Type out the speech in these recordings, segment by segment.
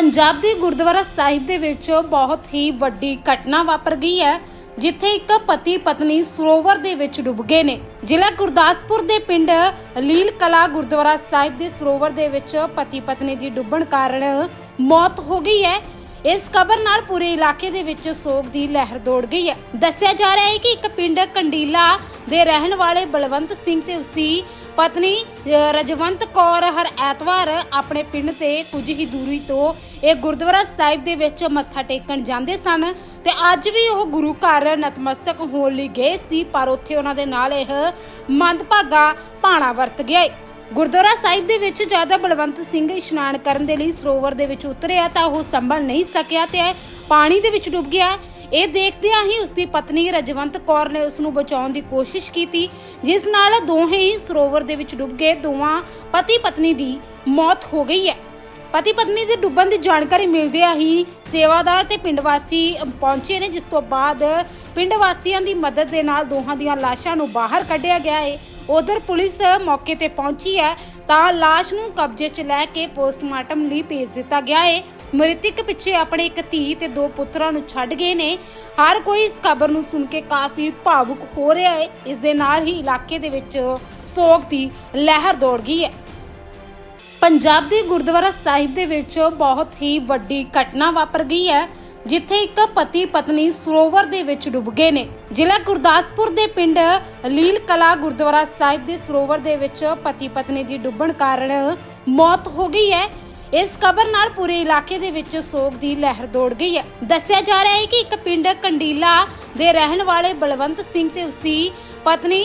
ਪੰਜਾਬ ਦੇ ਗੁਰਦੁਆਰਾ ਸਾਹਿਬ ਦੇ ਵਿੱਚ ਬਹੁਤ ਹੀ ਵੱਡੀ ਘਟਨਾ ਵਾਪਰ ਗਈ ਹੈ, ਜਿੱਥੇ ਇੱਕ ਪਤੀ ਪਤਨੀ ਸਰੋਵਰ ਦੇ ਵਿੱਚ ਡੁੱਬ ਗਏ ਨੇ। ਜ਼ਿਲ੍ਹਾ ਗੁਰਦਾਸਪੁਰ ਦੇ ਪਿੰਡ ਲੀਲ ਕਲਾ ਗੁਰਦੁਆਰਾ ਸਾਹਿਬ ਦੇ ਸਰੋਵਰ ਦੇ ਵਿੱਚ ਪਤੀ ਪਤਨੀ ਦੀ ਡੁੱਬਣ ਕਾਰਨ ਮੌਤ ਹੋ ਗਈ ਹੈ। ਇਸ ਖਬਰ ਨਾਲ ਪੂਰੇ ਇਲਾਕੇ ਦੇ ਵਿੱਚ ਸੋਗ ਦੀ ਲਹਿਰ ਦੌੜ ਗਈ ਹੈ। ਦੱਸਿਆ ਜਾ ਰਿਹਾ ਹੈ ਕਿ ਇੱਕ ਪਿੰਡ ਕੰਡੀਲਾ ਦੇ ਰਹਿਣ ਵਾਲੇ ਬਲਵੰਤ ਸਿੰਘ ਤੇ ਉਸਦੀ ਪਤਨੀ ਰਜਵੰਤ ਕੌਰ ਹਰ ਐਤਵਾਰ ਆਪਣੇ ਪਿੰਡ ਤੇ ਕੁਝ ਹੀ ਦੂਰੀ ਤੋਂ ਇਹ ਗੁਰਦੁਆਰਾ ਸਾਹਿਬ ਦੇ ਵਿੱਚ ਮੱਥਾ ਟੇਕਣ ਜਾਂਦੇ ਸਨ ਤੇ ਅੱਜ ਵੀ ਉਹ ਗੁਰੂ ਘਰ ਨਤਮਸਤਕ ਹੋਣ ਲਈ ਗਏ ਸੀ, ਪਰ ਉੱਥੇ ਉਹਨਾਂ ਦੇ ਨਾਲ ਇਹ ਮੰਦਭਾਗਾ ਭਾਣਾ ਵਰਤ ਗਿਆ ਏ। ਗੁਰਦੁਆਰਾ ਸਾਹਿਬ ਦੇ ਵਿੱਚ ਜ਼ਿਆਦਾ ਬਲਵੰਤ ਸਿੰਘ ਇਸ਼ਨਾਨ ਕਰਨ ਦੇ ਲਈ ਸਰੋਵਰ ਦੇ ਵਿੱਚ ਉਤਰਿਆ ਤਾਂ ਉਹ ਸੰਭਲ ਨਹੀਂ ਸਕਿਆ ਤੇ ਪਾਣੀ ਦੇ ਵਿੱਚ ਡੁੱਬ ਗਿਆ। ਇਹ ਦੇਖਦਿਆਂ ਹੀ ਉਸਦੀ ਪਤਨੀ ਰਜਵੰਤ ਕੌਰ ਨੇ ਉਸ ਨੂੰ ਬਚਾਉਣ ਦੀ ਕੋਸ਼ਿਸ਼ ਕੀਤੀ, ਜਿਸ ਨਾਲ ਦੋਹੇ ਹੀ ਸਰੋਵਰ ਦੇ ਵਿੱਚ ਡੁੱਬ ਗਏ। ਦੋਵਾਂ ਪਤੀ ਪਤਨੀ ਦੀ ਮੌਤ ਹੋ ਗਈ ਹੈ। ਪਤੀ ਪਤਨੀ ਦੇ ਡੁੱਬਣ ਦੀ ਜਾਣਕਾਰੀ ਮਿਲਦਿਆਂ ਹੀ ਸੇਵਾਦਾਰ ਤੇ ਪਿੰਡ ਵਾਸੀ ਪਹੁੰਚੇ ਨੇ, ਜਿਸ ਤੋਂ ਬਾਅਦ ਪਿੰਡ ਵਾਸੀਆਂ ਦੀ ਮਦਦ ਦੇ ਨਾਲ ਦੋਹਾਂ ਦੀਆਂ ਲਾਸ਼ਾਂ ਨੂੰ ਬਾਹਰ ਕੱਢਿਆ ਗਿਆ ਹੈ। ਉਧਰ ਪੁਲਿਸ ਮੌਕੇ ਤੇ ਪਹੁੰਚੀ ਹੈ, ਤਾਂ ਲਾਸ਼ ਨੂੰ ਕਬਜ਼ੇ 'ਚ ਲੈ ਕੇ ਪੋਸਟਮਾਰਟਮ ਲਈ ਭੇਜ ਦਿੱਤਾ ਗਿਆ ਹੈ ਮ੍ਰਿਤਕ ਪਿੱਛੇ ਆਪਣੇ ਇੱਕ ਧੀ ਤੇ ਦੋ ਪੁੱਤਰਾਂ ਨੂੰ ਛੱਡ ਗਏ ਨੇ। ਹਰ ਕੋਈ ਇਸ ਖਬਰ ਨੂੰ ਸੁਣ ਕੇ ਕਾਫੀ ਭਾਵੁਕ ਹੋ ਰਿਹਾ ਹੈ ਇਸ ਦੇ ਨਾਲ ਹੀ ਇਲਾਕੇ ਦੇ ਵਿੱਚ ਸੋਗ ਦੀ ਲਹਿਰ ਦੌੜ ਗਈ ਹੈ। ਪੰਜਾਬ ਦੇ ਗੁਰਦੁਆਰਾ ਸਾਹਿਬ ਦੇ ਵਿੱਚ ਬਹੁਤ ਹੀ ਵੱਡੀ ਘਟਨਾ ਵਾਪਰ ਗਈ ਹੈ। ਜਿੱਥੇ ਇੱਕ ਪਤੀ ਪਤਨੀ ਸਰੋਵਰ ਦੇ ਵਿੱਚ ਡੁੱਬ ਗਏ ਨੇ। ਜ਼ਿਲ੍ਹਾ ਗੁਰਦਾਸਪੁਰ ਦੇ ਪਿੰਡ ਲੀਲ ਕਲਾ ਗੁਰਦੁਆਰਾ ਸਾਹਿਬ ਦੇ ਸਰੋਵਰ ਦੇ ਵਿੱਚ ਪਤੀ ਪਤਨੀ ਦੀ ਡੁੱਬਣ ਕਾਰਨ ਮੌਤ ਹੋ ਗਈ ਹੈ। ਇਸ ਖਬਰ ਨਾਲ ਪੂਰੇ ਇਲਾਕੇ ਦੇ ਵਿੱਚ ਸੋਗ ਦੀ ਲਹਿਰ ਦੌੜ ਗਈ ਹੈ। ਦੱਸਿਆ ਜਾ ਰਿਹਾ ਹੈ ਕਿ ਇੱਕ ਪਿੰਡ ਕੰਡੀਲਾ ਦੇ ਰਹਿਣ ਵਾਲੇ ਬਲਵੰਤ ਸਿੰਘ ਤੇ ਉਸਦੀ ਪਤਨੀ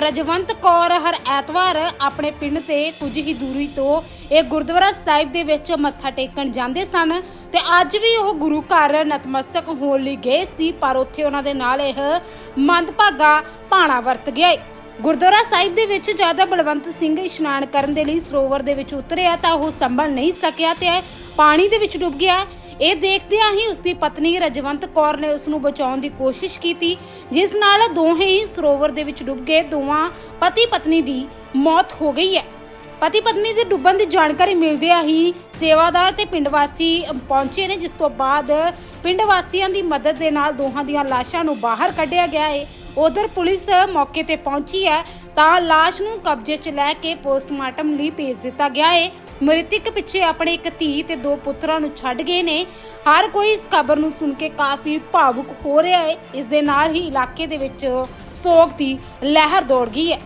ਰਜਵੰਤ ਕੌਰ ਹਰ ਐਤਵਾਰ ਆਪਣੇ ਪਿੰਡ ਤੇ ਕੁਝ ਹੀ ਦੂਰੀ ਤੋਂ ਇਹ ਗੁਰਦੁਆਰਾ ਸਾਹਿਬ ਦੇ ਵਿੱਚ ਮੱਥਾ ਟੇਕਣ ਜਾਂਦੇ ਸਨ ਤੇ ਅੱਜ ਵੀ ਉਹ ਗੁਰੂ ਘਰ ਨਤਮਸਤਕ ਹੋਣ ਲਈ ਗਏ ਸੀ, ਪਰ ਉੱਥੇ ਉਹਨਾਂ ਦੇ ਨਾਲ ਇਹ ਮੰਦਭਾਗਾ ਭਾਣਾ ਵਰਤ ਗਿਆ ਏ। ਗੁਰਦੁਆਰਾ ਸਾਹਿਬ ਦੇ ਵਿੱਚ ਜ਼ਿਆਦਾ ਬਲਵੰਤ ਸਿੰਘ ਇਸ਼ਨਾਨ ਕਰਨ ਦੇ ਲਈ ਸਰੋਵਰ ਦੇ ਵਿੱਚ ਉਤਰਿਆ ਤਾਂ ਉਹ ਸੰਭਲ ਨਹੀਂ ਸਕਿਆ ਤੇ ਪਾਣੀ ਦੇ ਵਿੱਚ ਡੁੱਬ ਗਿਆ। ਇਹ ਦੇਖਦਿਆਂ ਹੀ ਉਸਦੀ ਪਤਨੀ ਰਜਵੰਤ ਕੌਰ ਨੇ ਉਸ ਨੂੰ ਬਚਾਉਣ ਦੀ ਕੋਸ਼ਿਸ਼ ਕੀਤੀ, ਜਿਸ ਨਾਲ ਦੋਹੇ ਹੀ ਸਰੋਵਰ ਦੇ ਵਿੱਚ ਡੁੱਬ ਗਏ। ਦੋਵਾਂ ਪਤੀ ਪਤਨੀ ਦੀ ਮੌਤ ਹੋ ਗਈ ਹੈ। ਪਤੀ ਪਤਨੀ ਦੇ ਡੁੱਬਣ ਦੀ ਜਾਣਕਾਰੀ ਮਿਲਦਿਆਂ ਹੀ ਸੇਵਾਦਾਰ ਤੇ ਪਿੰਡ ਵਾਸੀ ਪਹੁੰਚੇ ਨੇ, ਜਿਸ ਤੋਂ ਬਾਅਦ ਪਿੰਡ ਵਾਸੀਆਂ ਦੀ ਮਦਦ ਦੇ ਨਾਲ ਦੋਹਾਂ ਦੀਆਂ ਲਾਸ਼ਾਂ ਨੂੰ ਬਾਹਰ ਕੱਢਿਆ ਗਿਆ ਹੈ। ਉਧਰ ਪੁਲਿਸ ਮੌਕੇ ਤੇ ਪਹੁੰਚੀ ਹੈ, ਤਾਂ ਲਾਸ਼ ਨੂੰ ਕਬਜ਼ੇ 'ਚ ਲੈ ਕੇ ਪੋਸਟਮਾਰਟਮ ਲਈ ਭੇਜ ਦਿੱਤਾ ਗਿਆ ਹੈ। ਮ੍ਰਿਤਕ ਪਿੱਛੇ ਆਪਣੇ ਇੱਕ ਧੀ ਤੇ ਦੋ ਪੁੱਤਰਾਂ ਨੂੰ ਛੱਡ ਗਏ ਨੇ। ਹਰ ਕੋਈ ਇਸ ਖਬਰ ਨੂੰ ਸੁਣ ਕੇ ਕਾਫੀ ਭਾਵੁਕ ਹੋ ਰਿਹਾ ਹੈ। ਇਸ ਦੇ ਨਾਲ ਹੀ ਇਲਾਕੇ ਦੇ ਵਿੱਚ ਸੋਗ ਦੀ ਲਹਿਰ ਦੌੜ ਗਈ ਹੈ।